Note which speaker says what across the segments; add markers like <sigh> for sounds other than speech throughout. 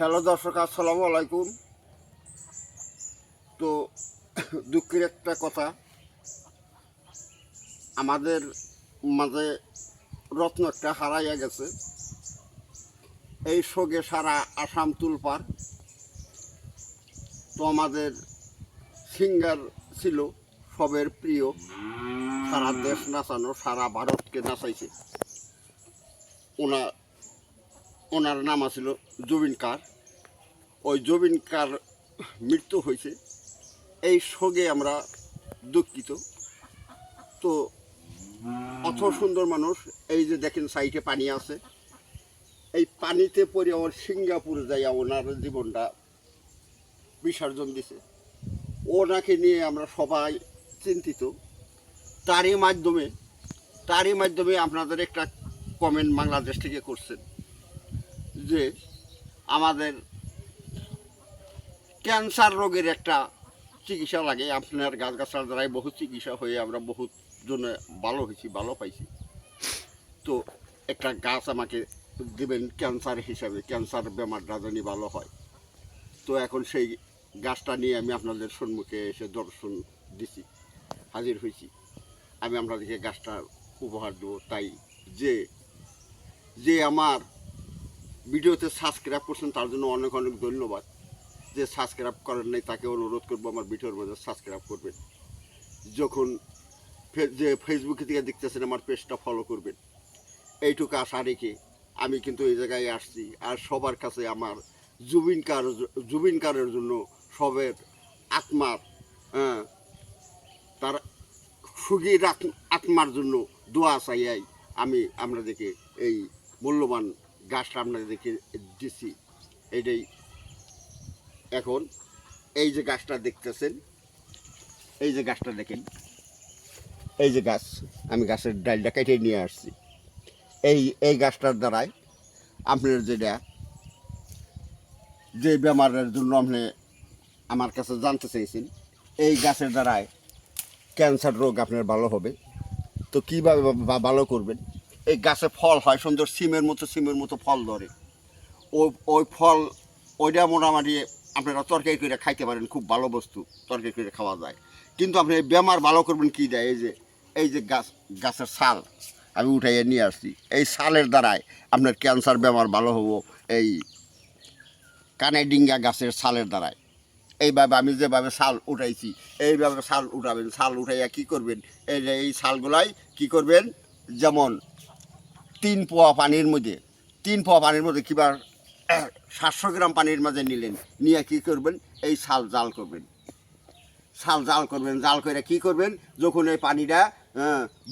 Speaker 1: Hello দর্শক, আসসালামু আলাইকুম। তো <coughs> দুঃখের একটা কথা, আমাদের মাঝে রত্ন একটা হারাইয়া গেছে। এই শোকে সারা আসাম তুলপার তো আমাদের সিঙ্গার ছিল সবের প্রিয়। সারা দেশ নাচানো, সারা ভারতকে নাচাইছে। ওনা ওনার নাম আছিল জুবিন কার। ওই জুবিন কার মৃত্যু হয়েছে। এই শোকে আমরা দুঃখিত। তো অত সুন্দর মানুষ, এই যে দেখেন সাইডে পানি আছে। এই পানিতে পড়ে আমার সিঙ্গাপুরে যাইয়া ওনার জীবনটা বিসর্জন দিছে। ওনাকে নিয়ে আমরা সবাই চিন্তিত। তারই মাধ্যমে তারই মাধ্যমে আপনাদের একটা কমেন্ট বাংলাদেশ থেকে করছেন। যে আমাদের ক্যান্সার রোগের একটা চিকিৎসা লাগে। আপনার গাছ গাছার দ্বারাই বহু চিকিৎসা হয়ে আমরা বহুত জনে ভালো হয়েছি, ভালো পাইছি। তো একটা গাছ আমাকে দেবেন ক্যান্সার হিসাবে, ক্যান্সার বেমারটা জানি ভালো হয়। তো এখন সেই গাছটা নিয়ে আমি আপনাদের সম্মুখে এসে দর্শন দিছি, হাজির হয়েছি। আমি আপনাদেরকে গাছটা উপহার দেবো। তাই যে যে আমার ভিডিওতে সাবস্ক্রাইব করছেন তার জন্য অনেক অনেক ধন্যবাদ। যে সাবস্ক্রাইব করেন নাই তাকে অনুরোধ করব আমার ভিডিওর মধ্যে সাবস্ক্রাইব করবেন। যখন যে ফেসবুকে থেকে দেখতেছেন আমার পেজটা ফলো করবেন। এইটুকু আশা রেখে আমি কিন্তু এই জায়গায় আসছি। আর সবার কাছে আমার জুবিন কার জুবিন কারের জন্য সবের আত্মার হ্যাঁ, তার আত্ম- আত্মার জন্য দোয়া চাইয়াই আমি আপনাদেরকে এই মূল্যবান গাছটা আপনাদেরকে দিছি এটাই এখন এই যে গাছটা দেখতেছেন, এই যে গাছটা দেখেন। এই যে গাছ, আমি গাছের ডালটা কেটে নিয়ে আসছি। এই এই গাছটার দ্বারাই আপনার যেটা, যে বেমারের জন্য আপনি আমার কাছে জানতে চাইছেন এই গাছের দ্বারাই ক্যান্সার রোগ আপনার ভালো হবে। তো কীভাবে ভালো করবেন? এই গাছে ফল হয়, সুন্দর সিমের মতো সিমের মতো ফল ধরে। ওই ওই ফল, ওইটা মোটামুটি আপনারা তরকারি করে খাইতে পারেন, খুব ভালো বস্তু, তরকারি করে খাওয়া যায়। কিন্তু আপনি এই বেমার ভালো করবেন কী দেয়? এই যে এই যে গাছ, গাছের ছাল, আমি উঠাইয়ে নিয়ে আসছি। এই ছালের দ্বারাই আপনার ক্যান্সার বেমার ভালো হব, এই কানে ডিঙ্গা গাছের ছালের দ্বারাই এইভাবে আমি যেভাবে শাল উঠাইছি, এইভাবে শাল উঠাবেন শাল উঠাইয়া কি করবেন? এই যে, এই শালগুলাই কি করবেন? যেমন তিন পোয়া পানির মধ্যে, তিন পোয়া পানির মধ্যে কিবা সাতশো গ্রাম পানির মাঝে নিলেন। নিয়ে কি করবেন? এই শাল জাল করবেন। শাল জাল করবেন। জাল করে কি করবেন? যখন এই পানিটা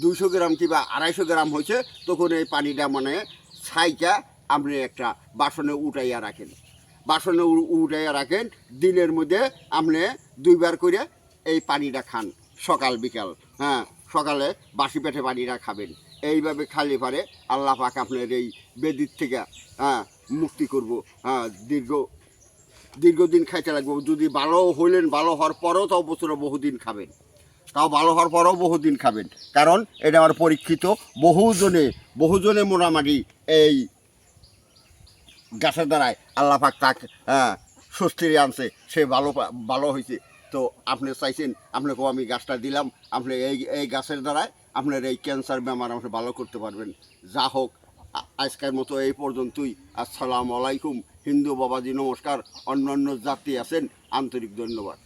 Speaker 1: দুশো গ্রাম কিংবা আড়াইশো গ্রাম হয়েছে, তখন এই পানিটা মানে ছাইকা আপনি একটা বাসনে উঠাইয়া রাখেন। বাসনে উঠাইয়া রাখেন। দিনের মধ্যে আপনি দুইবার করে এই পানিটা খান। সকাল, বিকাল হ্যাঁ সকালে বাসি পেটে পানিটা খাবেন। এইভাবে খালি পারে আল্লাহ পাক আপনার এই বেদির থেকে হ্যাঁ মুক্তি করব। হ্যাঁ দীর্ঘ, দীর্ঘদিন খাইতে লাগবে। যদি ভালো হইলেন, ভালো হওয়ার পরেও তাও বছরে বহুদিন খাবেন। তাও ভালো হওয়ার পরেও বহুদিন খাবেন। কারণ এটা আমার পরীক্ষিত বহুজনে বহুজনে মোটামুটি এই গাছের দ্বারায় আল্লাহ পাক তাক হ্যাঁ স্বস্তি আনছে। সে ভালো ভালো হয়েছে। তো আপনি চাইছেন, আপনাকেও আমি গাছটা দিলাম। আপনি এই এই গাছের দ্বারাই আপনার এই ক্যান্সার বেমার আপনি ভালো করতে পারবেন। যা হোক আজকের মতো এই পর্যন্তই। আসসালামু আলাইকুম। হিন্দু বাবাজি, নমস্কার। অন্যান্য জাতি আছেন, আন্তরিক ধন্যবাদ।